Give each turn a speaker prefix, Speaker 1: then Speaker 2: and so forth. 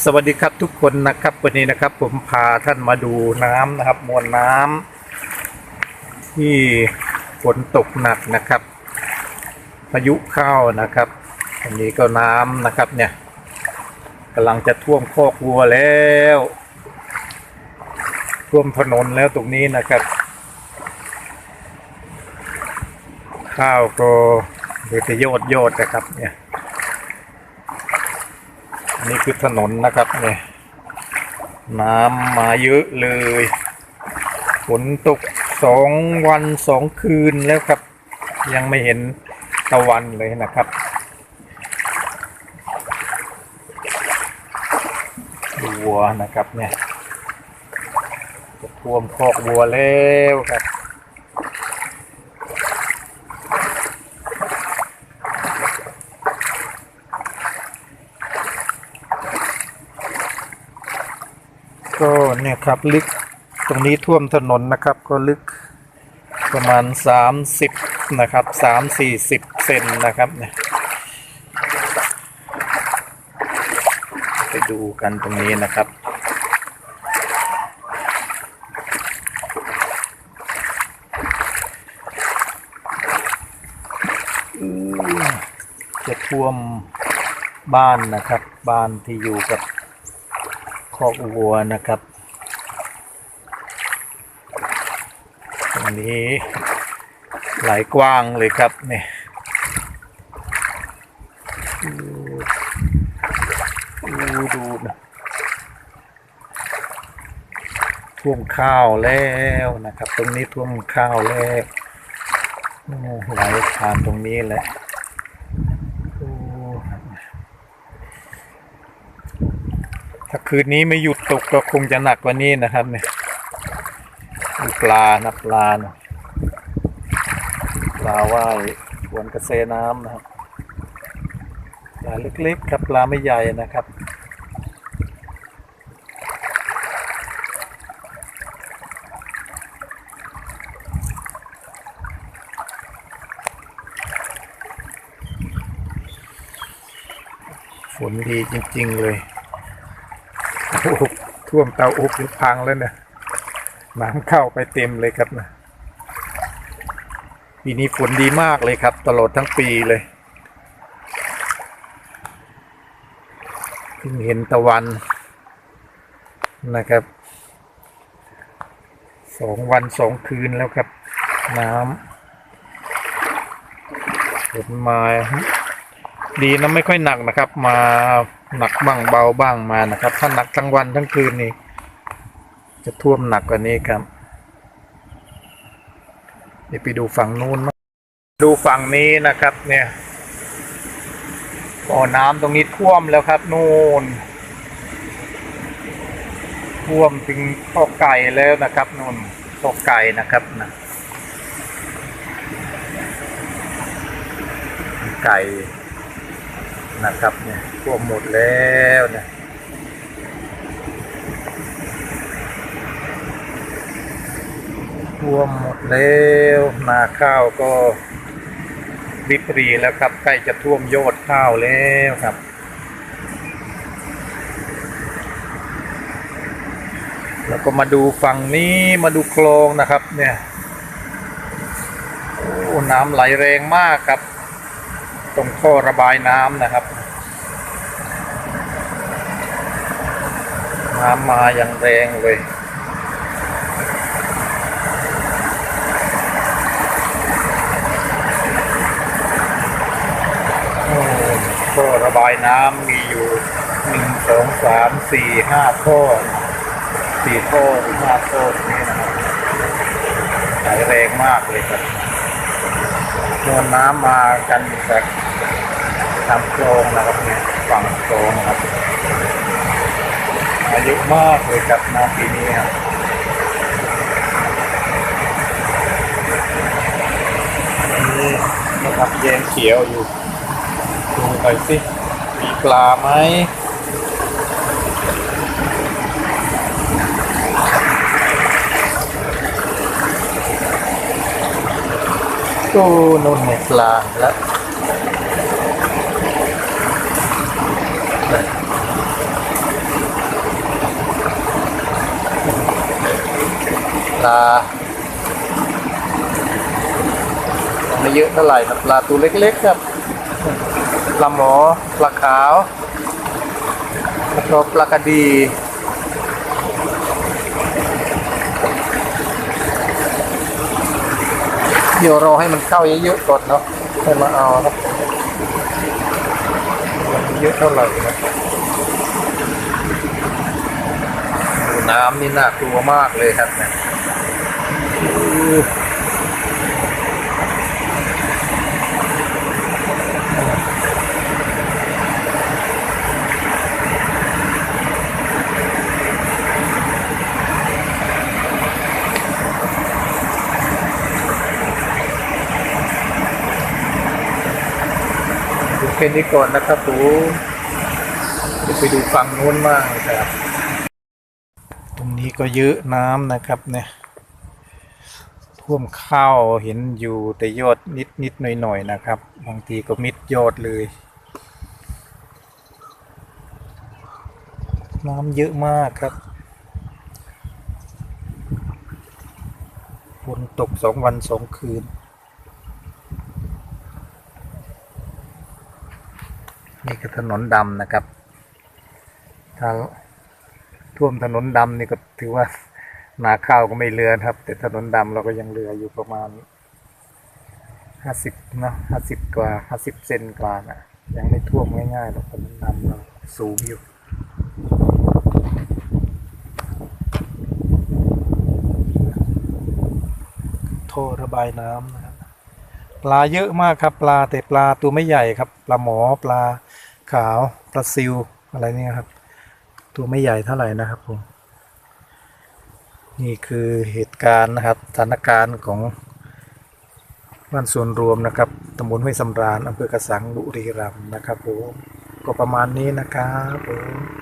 Speaker 1: สวัสดีครับทุกคนนะครับวันนี้นะครับ ผมพาท่านมาดูน้ำนะครับ มวลน้ำที่ฝนตกหนักนะครับพายุเข้านะครับอันนี้ก็น้ำนะครับเนี่ยกำลังจะท่วมคอกวัวแล้ว ท่วมถนนแล้วตรงนี้นะครับ ข้าวก็เหลือแต่โยดโยดนะครับเนี่ย นี่คือถนนนะครับเนี่ยน้ำมาเยอะเลยฝนตกสองวันสองคืนแล้วครับ ยังไม่เห็นตะวันเลยนะครับวัวนะครับเนี่ยจะท่วมคอกวัวแล้วครับ ก็เนี่ยครับลึกตรงนี้ท่วมถนนนะครับ ก็ลึกประมาณสามสิบนะครับสามสี่สิบเซนนะครับเนี่ยไปดูกันตรงนี้นะครับจะท่วมบ้านนะครับ บ้านที่อยู่กับ คอกวัวนะครับ ตรงนี้ไหลกว้างเลยครับเนี่ยดูดูดูนะท่วมข้าวแล้วนะครับ ตรงนี้ท่วมข้าวแล้วไหลผ่านตรงนี้แหละโอ้ ถ้า คืนนี้ไม่หยุดตกก็คงจะหนักกว่านี้นะครับเนี่ยปลานะปลานะปลาว่ายวนกระแสน้ำนะครับปลาเล็กๆครับปลาไม่ใหญ่นะครับฝนดีจริง ๆ เลย โอ้โหท่วมเตาอบนี่พังแล้วเนี่ยน้ำเข้าไปเต็มเลยครับนะปีนี้ฝนดีมากเลยครับ ตลอดทั้งปีเลยเพิ่งเห็นตะวันนะครับสองวันสองคืนแล้วครับ น้ำฝนมา ดีนะไม่ค่อยหนักนะครับ มาหนักบ้างเบาบ้างมานะครับ ถ้าหนักทั้งวันทั้งคืนนี่จะท่วมหนักกว่านี้ครับ เดี๋ยวไปดูฝั่งนู้นดูฝั่งนี้นะครับ เนี่ยบ่อน้ำตรงนี้ท่วมแล้วครับนู่นท่วมถึงข้อไก่แล้วนะครับนู่นข้อไก่นะครับนะไก่ นะครับเนี่ยท่วมหมดแล้วเนี่ยท่วมหมดแล้วนาข้าวก็ริบรีแล้วครับใกล้จะท่วมยอดข้าวแล้วครับแล้วก็มาดูฝั่งนี้มาดูคลองนะครับเนี่ยโอ้น้ำไหลแรงมากครับ ตรงท่อระบายน้ำนะครับ น้ำมาอย่างแรงเลยโอ้ท่อระบายน้ำมีอยู่หนึ่งสองสามสี่ห้าท่อสี่ท่อหรือห้าท่อนี้นะครับไหลแรงมากเลยครับมวลน้ำมากันจาก ทางโคลงนะครับเนี่ยฝั่งโคลงนะครับ อายุมากเลยครับน้ำปีนี้ครับนี่นะครับแยงเขียวอยู่ดูหน่อยสิมีปลาไหมตู้นุ่นในปลาแล้ว ปลาไม่เยอะเท่าไหร่ครับปลาตัวเล็กๆครับปลาหมอปลาขาวแล้วปลากระดีเดี๋ยวรอให้มันเข้าเยอะๆก่อนเนาะให้มาเอาครับ เยอะเท่าไหร่นะน้ำนี่น่ากลัวมากเลยครับเนี่ย ค่นี้ก่อนนะครับผมจะไปดูฝั่งนู้นมากครับ ตรงนี้ก็เยอะน้ำนะครับเนี่ย ท่วมข้าวเห็นอยู่แต่ยอดนิดนิดหน่อยหน่อยนะครับ บางทีก็มิดยอดเลย น้ำเยอะมากครับฝนตกสองวันสองคืน นี่คือ ถนนดำนะครับ ถ้าท่วมถนนดำนี่ก็ถือว่านาข้าวก็ไม่เรือนครับ แต่ถนนดำเราก็ยังเรืออยู่ประมาณห้าสิบนะห้าสิบกว่าห้าสิบเซนกว่านะยังไม่ท่วมง่ายๆหรอกถนนดำเราสูงอยู่โท่อระบายน้ำนะครับปลาเยอะมากครับ ปลาแต่ปลาตัวไม่ใหญ่ครับ ปลาหมอปลา ขาวปลาซิวอะไรเนี่ยครับ ตัวไม่ใหญ่เท่าไหร่นะครับผม นี่คือเหตุการณ์นะครับสถานการณ์ของบ้านส่วนรวมนะครับตำบลห้วยสำราญอำเภอกระสังบุรีรัมย์นะครับผมก็ประมาณนี้นะครับผม